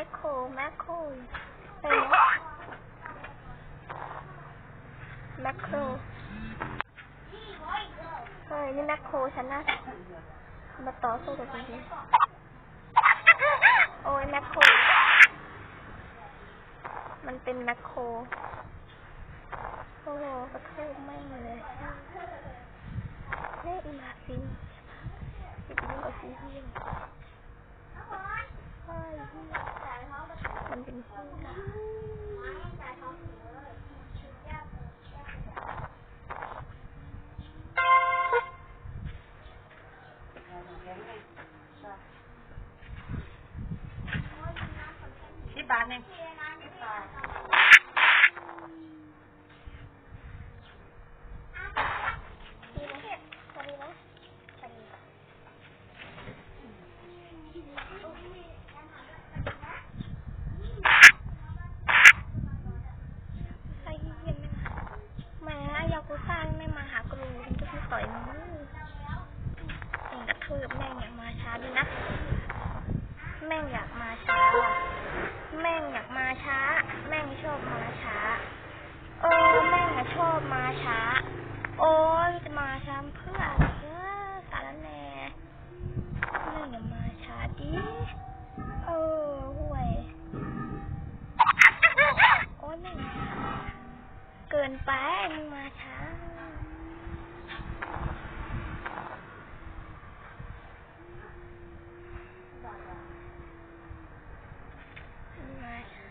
แมคโคแมคโคเป็นแมคโครเฮ้ยนี่แมคโครฉันนะมาต่อสู้กับมันโอ้ยแมคโครมันเป็นแมคโครโอ้โหกระทืบไม่เลยเฮ้อีมาซิงอีกนิดกว่ซีเรียส มันเป็นเฮีย สิบบาทหนึ่ง ดีไหมสวัสดีนะสวัสดีไอ้เหี้ยแหม่ยากุซ่าไม่มาหากรูมันจะไม่ต่อยมึงเองกระทืบแม่งอยากมาช้าดีนะ แม่งอยากมาช้าว่ะแม่งอยากมาช้า แม่งชอบมาช้า เออแม่งอะชอบมาช้า โอ้ยจะมาช้าเพื่อเออสารแหน่แม่งอย่ามาช้าดิเออห่วย โอ้ยแม่งเกินไปมึงมาช้ามึงมาช้า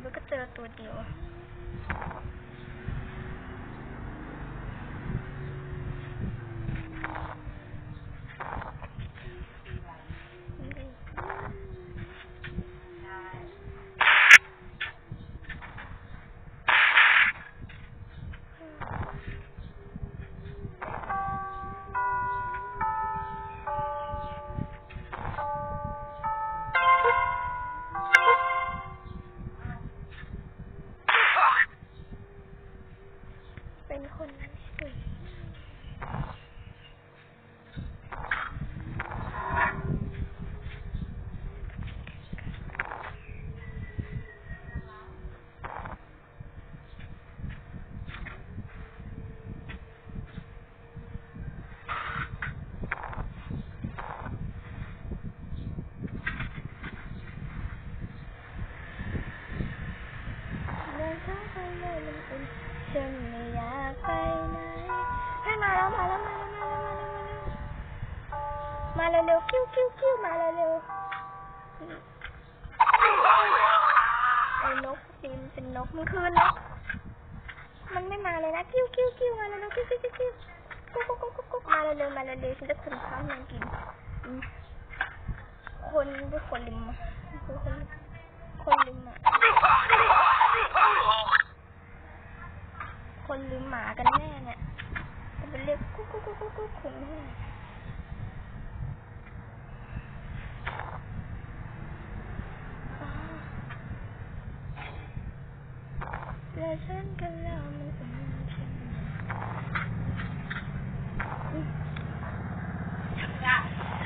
แล้วก็เจอ ตัวเดียว มาแล้วเร็วๆกิ้วกิ้วกิ้วมาเร็วๆไอ้นนกดินเป็นนกมันคือนกมันไม่มาเลยนะกิ้วกิ้วกิ้วมาเร็วๆกิ้วกิ้วกิ้วกิ้วกุ๊กกุ๊กกุ๊กกุ๊กมาเร็วๆมาเร็วๆฉันจะขุนข้าวมันกินคนเป็นคนลิมคนคนลิมอะคนลืมหมากันแน่เนี่ยจะไปเรียกกุ๊กกุ๊กกุ๊กกุ๊กกุ๊กคุณแม่อ๋อแล้วฉันกันแล้วมันอุ่นฉันอืม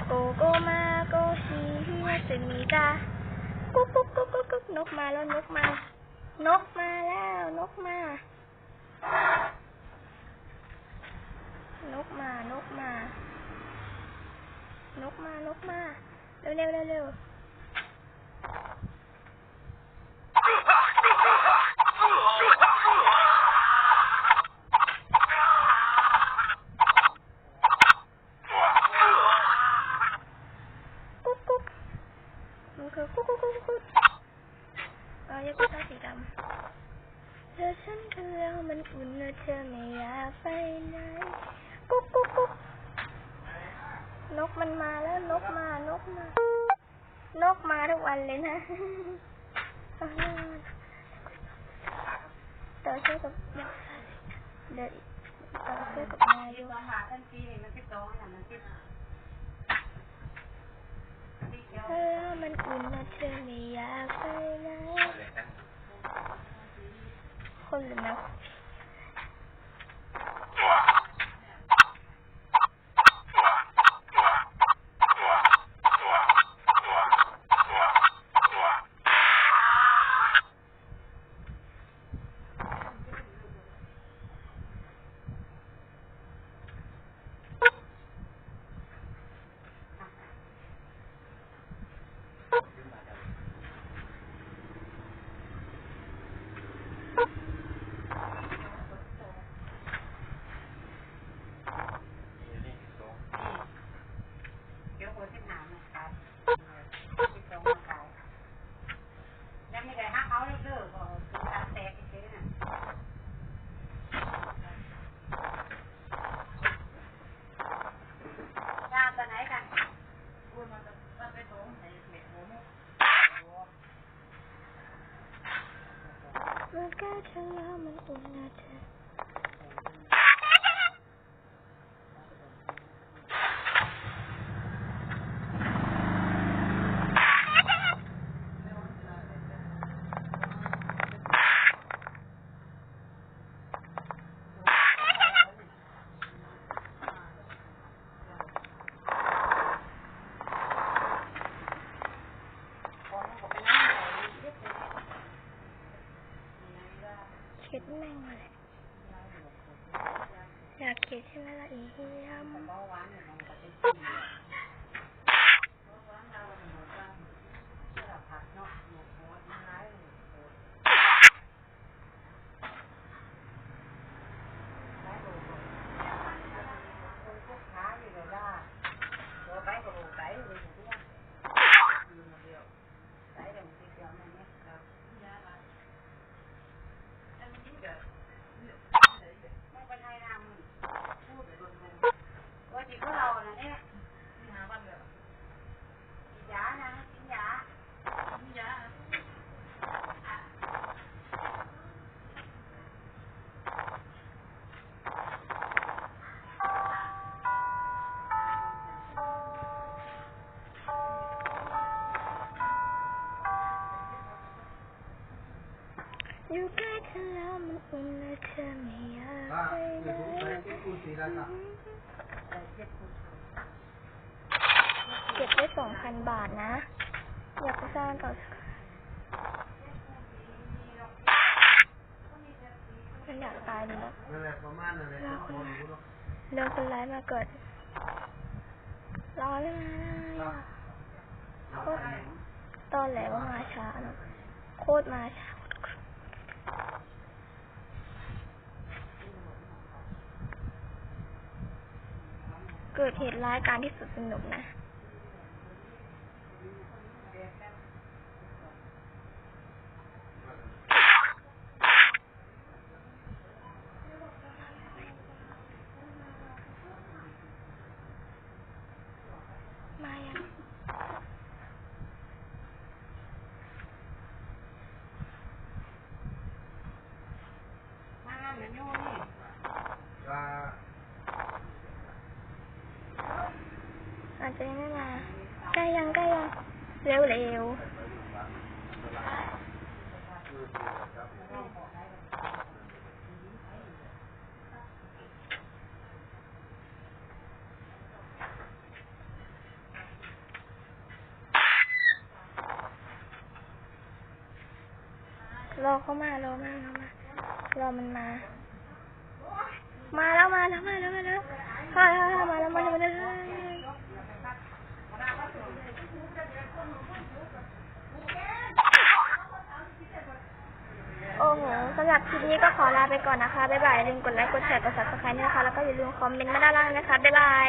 โกโกมาโกชีฮิวาสึมิ กา กุ๊กกุ๊กกุ๊กกุ๊กกุ๊กนกมาแล้วนกมา นกมาแล้ว นกมา นกมา นกมา นกมา นกมา เร็วเร็วเร็วเร็วกุ๊กกุ๊ก เออยักษ์ตาสีดำเธอฉันกันแล้วมันอุ่นนะเธอไม่อยากไปไหนกุ๊กกุ๊กกุ๊กนกมันมาแล้วนกมานกมานกมาทุกวันเลยนะต่อสู้กับยักษ์เดินต่อสู้กับนายอยู่ เธอมันอุ่นนะเธอไม่อยากไปไหนคนหรือแมว อุ่นนะเธอเข็ดแม่งเลยอยากเข็ดใช่ไหมล่ะอีเหี้ยม อยู่ใกล้เธอแล้วมันอุ่นและเธอไม่อยากไปไหนเก็บได้สองพันบาทนะ อยากไปสร้างต่อมันอยากตายเลยนะ Mana pemana ni? Mau dulu. เรื่องคนร้ายมาเกิดรอเลยนะโคตรตอนแหลว่ามาช้าเนอะโคตรมาช้า เกิดเหตุร้ายการที่สุดสนุกนะ มายัง Ah, อาจจะยังไม่มา ใกล้ยังใกล้ยัง เร็วเร็วรอเข้ามารอมารอมารอมันมาแล้วมาแล้วมาแล้วมาแล้วเฮ้ยเฮ้ยเฮ้ยมาแล้วมาแล้วมาแล้วโอ้โหสำหรับคลิปนี้ก็ขอลาไปก่อนนะคะ บ๊ายบายอย่าลืมกดไลค์ กดแชร์ กด subscribe ด้วยนะคะ แล้วก็อย่าลืมคอมเมนต์มาด้านล่างนะคะ บ๊ายบาย